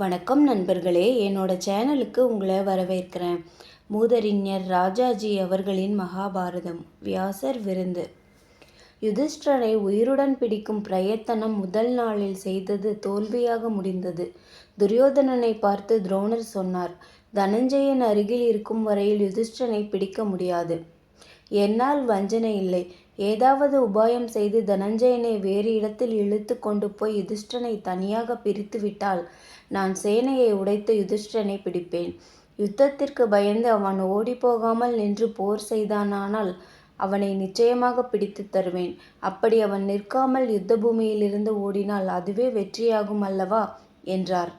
வணக்கம் நண்பர்களே. என்னோட சேனலுக்கு உங்களை வரவேற்கிறேன். மூதறிஞர் ராஜாஜி அவர்களின் மகாபாரதம் வியாசர் விருந்து. யுதிஷ்டரை உயிருடன் பிடிக்கும் பிரயத்தனம் முதல் நாளில் செய்தது தோல்வியாக முடிந்தது. துரியோதனனை பார்த்து துரோணர் சொன்னார் தனஞ்சயன் அருகில் இருக்கும் வரையில் யுதிஷ்டனை பிடிக்க முடியாது. என்னால் வஞ்சனை இல்லை. ஏதாவது உபாயம் செய்து தனஞ்சயனை வேறு இடத்தில் இழுத்து கொண்டு போய் யுதிஷ்டனை தனியாக பிரித்துவிட்டால் நான் சேனையை உடைத்து யுதிஷ்டனை பிடிப்பேன். யுத்தத்திற்கு பயந்து அவன் ஓடிப்போகாமல் நின்று போர் செய்தானானால் அவனை நிச்சயமாக பிடித்து தருவேன். அப்படி அவன் நிற்காமல் யுத்த பூமியிலிருந்து ஓடினால் அதுவே வெற்றியாகும் அல்லவா? என்றார்.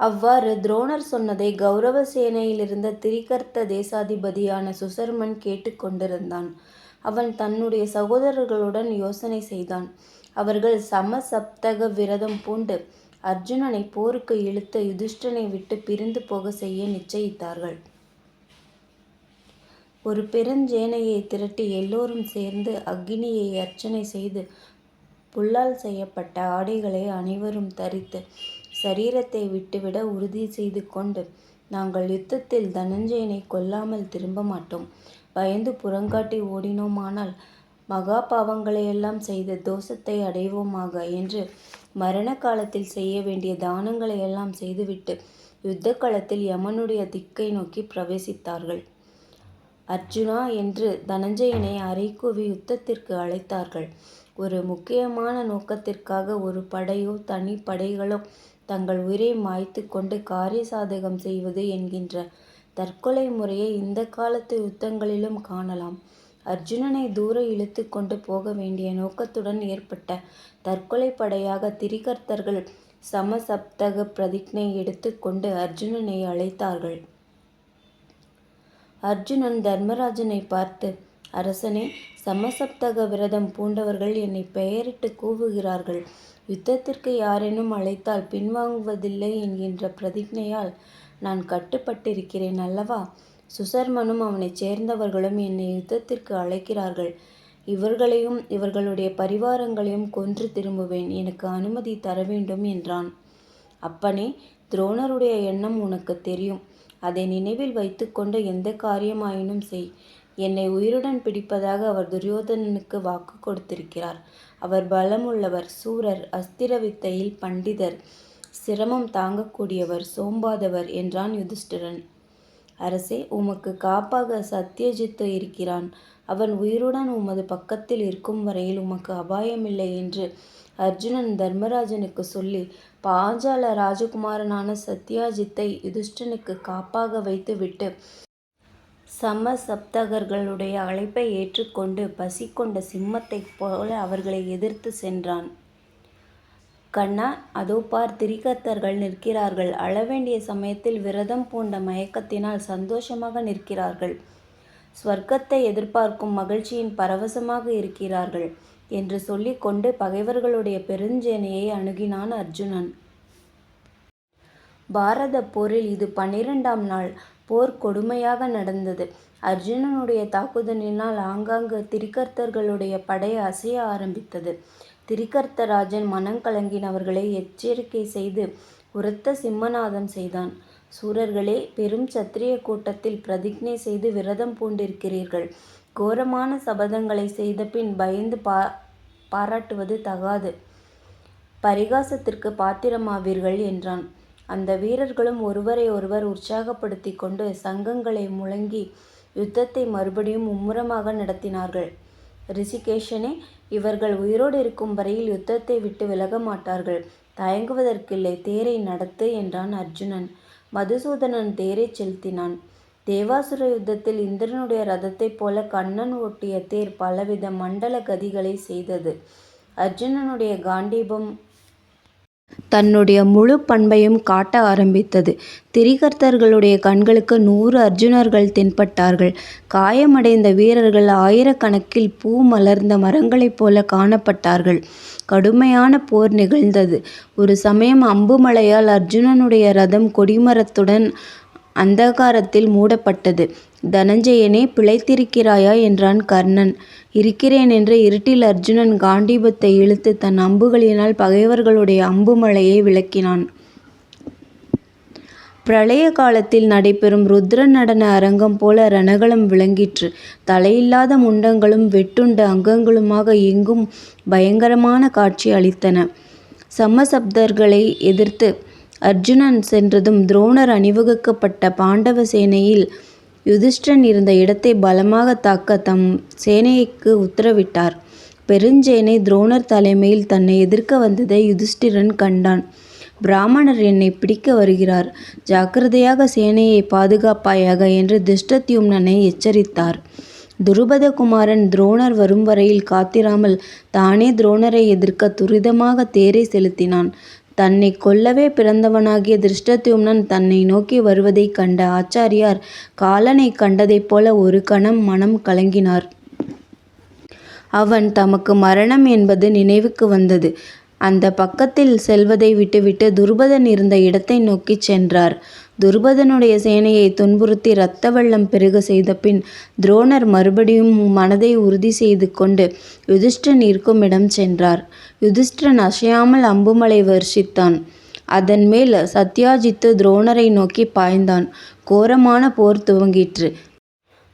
அவ்வாறு துரோணர் சொன்னதை கௌரவ சேனையிலிருந்த திரிகர்த்த தேசாதிபதியான சுசர்மன் கேட்டுக்கொண்டிருந்தான் அவன் தன்னுடைய சகோதரர்களுடன் யோசனை செய்தான். அவர்கள் சமசப்தக விரதம் பூண்டு அர்ஜுனனை போருக்கு இழுத்த யுதிஷ்டனை விட்டு பிரிந்து போக செய்ய நிச்சயித்தார்கள். ஒரு பெருஞ்சேனையை திரட்டி எல்லோரும் சேர்ந்து அக்னியை அர்ச்சனை செய்து புல்லால் செய்யப்பட்ட ஆடைகளை அனைவரும் தரித்து சரீரத்தை விட்டுவிட உறுதி செய்து கொண்டு நாங்கள் யுத்தத்தில் தனஞ்சயனை கொல்லாமல் திரும்ப மாட்டோம். பயந்து புறங்காட்டி ஓடினோமானால் மகா பாவங்களையெல்லாம் செய்து தோஷத்தை அடைவோமாக என்று மரண காலத்தில் செய்ய வேண்டிய தானங்களை எல்லாம் செய்துவிட்டு யுத்த களத்தில் யமனுடைய திக்கை நோக்கி பிரவேசித்தார்கள். அர்ஜுனா என்று தனஞ்சயனை அரைக்கூவி யுத்தத்திற்கு அழைத்தார்கள். ஒரு முக்கியமான நோக்கத்திற்காக ஒரு படையோ தனி படைகளோ தங்கள் உயிரை மாய்த்து கொண்டு காரிய சாதகம் செய்வது என்கின்ற தற்கொலை முறையை இந்த காலத்து யுத்தங்களிலும் காணலாம். அர்ஜுனனை தூர இழுத்து கொண்டு போக வேண்டிய நோக்கத்துடன் ஏற்பட்ட தற்கொலை படையாக திரிகர்த்தர்கள் சமசப்தக பிரதிஜை எடுத்துக்கொண்டு அர்ஜுனனை அழைத்தார்கள். அர்ஜுனன் தர்மராஜனை பார்த்து அரசனே சமசப்தக விரதம் பூண்டவர்கள் என்னை பெயரிட்டு கூவுகிறார்கள். யுத்தத்திற்கு யாரேனும் அழைத்தால் பின்வாங்குவதில்லை என்கின்ற பிரதிஜையால் நான் கட்டுப்பட்டிருக்கிறேன் அல்லவா? சுசர்மனும் அவனைச் சேர்ந்தவர்களும் என்னை யுத்தத்திற்கு அழைக்கிறார்கள். இவர்களையும் இவர்களுடைய பரிவாரங்களையும் கொன்று திரும்புவேன். எனக்கு அனுமதி தர வேண்டும் என்றான். அப்பனே துரோணருடைய எண்ணம் உனக்கு தெரியும். அதை நினைவில் வைத்துக்கொண்டு எந்த காரியமாயினும் செய். என்னை உயிருடன் பிடிப்பதாக அவர் துரியோதனனுக்கு வாக்கு கொடுத்திருக்கிறார். அவர் பலமுள்ளவர் சூரர் அஸ்திர வித்தையில் பண்டிதர் சிரமம் தாங்கக்கூடியவர் சோம்பாதவர் என்றான் யுதிஷ்டிரன். அரசே உமக்கு காப்பாக சத்தியஜித்து இருக்கிறான். அவன் உயிருடன் உமது பக்கத்தில் இருக்கும் வரையில் உமக்கு அபாயமில்லை என்று அர்ஜுனன் தர்மராஜனுக்கு சொல்லி பாஞ்சால ராஜகுமாரனான சத்யாஜித்தை யுதிஷ்டனுக்கு காப்பாக வைத்துவிட்டு சம சப்தகர்களுடைய அழைப்பை ஏற்றுக்கொண்டு பசிக்கொண்ட சிம்மத்தைப் போல அவர்களை எதிர்த்து சென்றான். கண்ணா அதோ பார் திரிகர்த்தர்கள் நிற்கிறார்கள். அழவேண்டிய சமயத்தில் விரதம் பூண்ட மயக்கத்தினால் சந்தோஷமாக நிற்கிறார்கள். ஸ்வர்க்கத்தை எதிர்பார்க்கும் மகிழ்ச்சியின் பரவசமாக இருக்கிறார்கள் என்று சொல்லிக்கொண்டு பகைவர்களுடைய பெருஞ்சேனையை அணுகினான் அர்ஜுனன். பாரத போரில் இது பன்னிரெண்டாம் நாள். போர் கொடுமையாக நடந்தது. அர்ஜுனனுடைய தாக்குதலினால் ஆங்காங்கு திரிகர்த்தர்களுடைய படை அசைய ஆரம்பித்தது. திரிகர்த்தராஜன் மனங்கலங்கினவர்களை எச்சரிக்கை செய்து உரத்த சிம்மநாதம் செய்தான். சூரர்களே பெரும் சத்திரிய கூட்டத்தில் பிரதிஜை செய்து விரதம் பூண்டிருக்கிறீர்கள். கோரமான சபதங்களை செய்த பின் பயந்து பா பாராட்டுவது தகாது. பரிகாசத்திற்கு பாத்திரமாவீர்கள் என்றான். அந்த வீரர்களும் ஒருவரை ஒருவர் உற்சாகப்படுத்தி கொண்டு சங்கங்களை முழங்கி யுத்தத்தை மறுபடியும் மும்முரமாக நடத்தினார்கள். ரிஷிகேஷனே இவர்கள் உயிரோடு இருக்கும் வரையில் யுத்தத்தை விட்டு விலக மாட்டார்கள். தயங்குவதற்கில்லை தேரை நடத்து என்றான் அர்ஜுனன். மதுசூதனன் தேரை செலுத்தினான். தேவாசுர யுத்தத்தில் இந்திரனுடைய ரதத்தைப் போல கண்ணன் ஓட்டிய தேர் பலவித மண்டல கதிகளை செய்தது. அர்ஜுனனுடைய காண்டீபம் தன்னுடைய முழு பண்பையும் காட்ட ஆரம்பித்தது. திரிகர்த்தர்களுடைய கண்களுக்கு நூறு அர்ஜுனர்கள் தென்பட்டார்கள். காயமடைந்த வீரர்கள் ஆயிரக்கணக்கில் பூ மலர்ந்த மரங்களைப் போல காணப்பட்டார்கள். கடுமையான போர் நிகழ்ந்தது. ஒரு சமயம் அம்புமலையால் அர்ஜுனனுடைய ரதம் கொடிமரத்துடன் அந்தகாரத்தில் மூடப்பட்டது. தனஞ்சயனே பிழைத்திருக்கிறாயா? என்றான் கர்ணன். இருக்கிறேன் என்ற இருட்டில் அர்ஜுனன் காண்டீபத்தை இழுத்து தன் அம்புகளினால் பகைவர்களுடைய அம்பு மழையை விலக்கினான். பிரளய காலத்தில் நடைபெறும் ருத்ர நடன அரங்கம் போல ரணகளம் விளங்கிற்று. தலையில்லாத முண்டங்களும் வெட்டுண்ட அங்கங்களுமாக எங்கும் பயங்கரமான காட்சி அளித்தன. சமசப்தர்களை எதிர்த்து அர்ஜுனன் சென்றதும் துரோணர் அணிவகுக்கப்பட்ட பாண்டவ சேனையில் யுதிஷ்டிரன் இருந்த இடத்தை பலமாக தாக்க தம் சேனைக்கு உத்தரவிட்டார். பெருஞ்சேனை துரோணர் தலைமையில் தன்னை எதிர்க்க வந்ததை யுதிஷ்டிரன் கண்டான். பிராமணர் என்னை பிடிக்க வருகிறார். ஜாக்கிரதையாக சேனையை பாதுகாப்பாயாக என்று திஷ்டத்யும்னனை எச்சரித்தார். துருபதகுமாரன் துரோணர் வரும் வரையில் காத்திராமல் தானே துரோணரை எதிர்க்க துரிதமாக தேரை செலுத்தினான். தன்னை கொல்லவே பிறந்தவனாகிய திருஷ்டத்யும்னன் தன்னை நோக்கி வருவதைக் கண்ட ஆச்சாரியார் காலனைக் கண்டதைப் போல ஒரு கணம் மனம் கலங்கினார். அவன் தமக்கு மரணம் என்பது நினைவுக்கு வந்தது. அந்தப் பக்கத்தில் செல்வதை விட்டுவிட்டு துருபதன் இருந்த இடத்தை நோக்கிச் சென்றார். துருபதனுடைய சேனையை துன்புறுத்தி இரத்த வெள்ளம் பெருகச் செய்தபின் துரோணர் மறுபடியும் மனதை உறுதி செய்து கொண்டு யுதிஷ்டன் இருக்கும் இடம் சென்றார். யுதிஷ்டன் அசையாமல் அம்புமலை வர்ஷித்தான். அதன்மேல் சத்யாஜித்து துரோணரை நோக்கி பாய்ந்தான். கோரமான போர் துவங்கிற்று.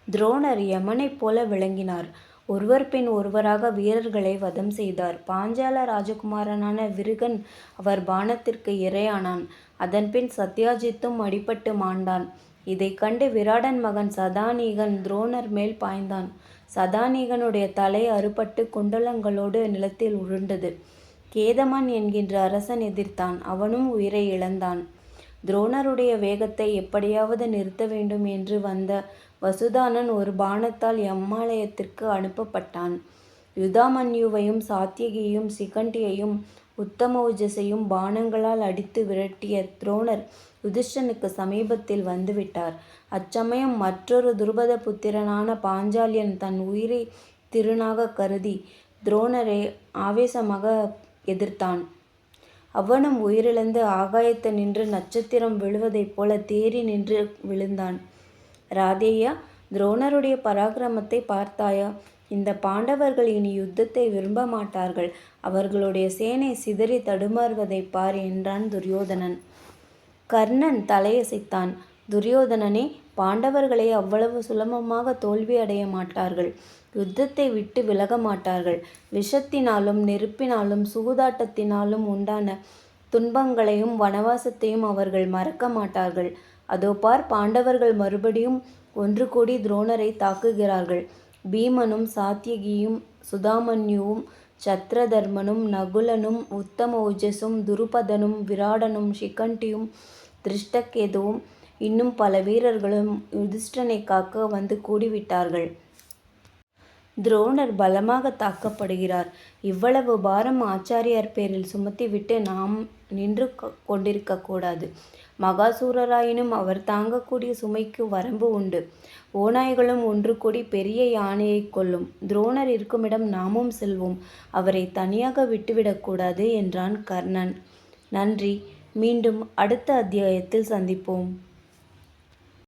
துரோணர் யமனைப் போல விளங்கினார். ஒருவர் பின் ஒருவராக வீரர்களை வதம் செய்தார். பாஞ்சால ராஜகுமாரனான விருகன் அவர் பாணத்திற்கு இரையானான். அதன்பின் சத்யாஜித்தும் அடிபட்டு மாண்டான். இதைக் கண்டு விராடன் மகன் சதானீகன் துரோணர் மேல் பாய்ந்தான். சதானிகனுடைய தலை அறுபட்டு குண்டலங்களோடு நிலத்தில் உருண்டது. கேதமன் என்கின்ற அரசன் எதிர்த்தான். அவனும் உயிரை இழந்தான். துரோணருடைய வேகத்தை எப்படியாவது நிறுத்த வேண்டும் என்று வந்த வசுதானன் ஒரு பானத்தால் யமாலயத்திற்கு அனுப்பப்பட்டான். யுதாமன்யுவையும் சாத்தியகியையும் சிகண்டியையும் உத்தமவுஜசையும் பானங்களால் அடித்து விரட்டிய துரோணர் யுதிஷ்டனுக்கு சமீபத்தில் வந்துவிட்டார். அச்சமயம் மற்றொரு துருபத புத்திரனான பாஞ்சாலியன் தன் உயிரை திருநாக கருதி துரோணரை ஆவேசமாக எதிர்த்தான். அவனும் உயிரிழந்து ஆகாயத்தினின்று நட்சத்திரம் விழுவதைப் போல தேறி நின்று விழுந்தான். ராதேயா துரோணருடைய பராக்கிரமத்தை பார்த்தாயா? இந்த பாண்டவர்கள் இனி யுத்தத்தை விரும்ப மாட்டார்கள் அவர்களுடைய சேனை சிதறி தடுமாறுவதைப் பார் என்றான் துரியோதனன். கர்ணன் தலையசைத்தான். துரியோதனனே பாண்டவர்களே அவ்வளவு சுலபமாக தோல்வி அடைய மாட்டார்கள். யுத்தத்தை விட்டு விலக மாட்டார்கள் விஷத்தினாலும் நெருப்பினாலும் சூதாட்டத்தினாலும் உண்டான துன்பங்களையும் வனவாசத்தையும் அவர்கள் மறக்க மாட்டார்கள். அதோ பார் பாண்டவர்கள் மறுபடியும் ஒன்று கூடி துரோணரை தாக்குகிறார்கள். பீமனும் சாத்தியகியும் சுதாமன்யுவும் சத்ரதர்மனும் நகுலனும் உத்தமவுஜசும் துருபதனும் விராடனும் ஷிகண்டியும் திருஷ்டகேதுவும் இன்னும் பல வீரர்களும் யுதிஷ்டனை காக்க வந்து கூடிவிட்டார்கள். துரோணர் பலமாக தாக்கப்படுகிறார். இவ்வளவு பாரம் ஆச்சாரியார் பேரில் சுமத்திவிட்டு நாம் நின்று கொண்டிருக்கக்கூடாது மகாசூரராயினும் அவர் தாங்கக்கூடிய சுமைக்கு வரம்பு உண்டு. ஓநாய்களும் ஒன்று கூடி பெரிய யானையைக் கொல்லும். துரோணர் இருக்குமிடம் நாமும் செல்வோம். அவரை தனியாக விட்டுவிடக்கூடாது என்றான் கர்ணன். நன்றி. மீண்டும் அடுத்த அத்தியாயத்தில் சந்திப்போம்.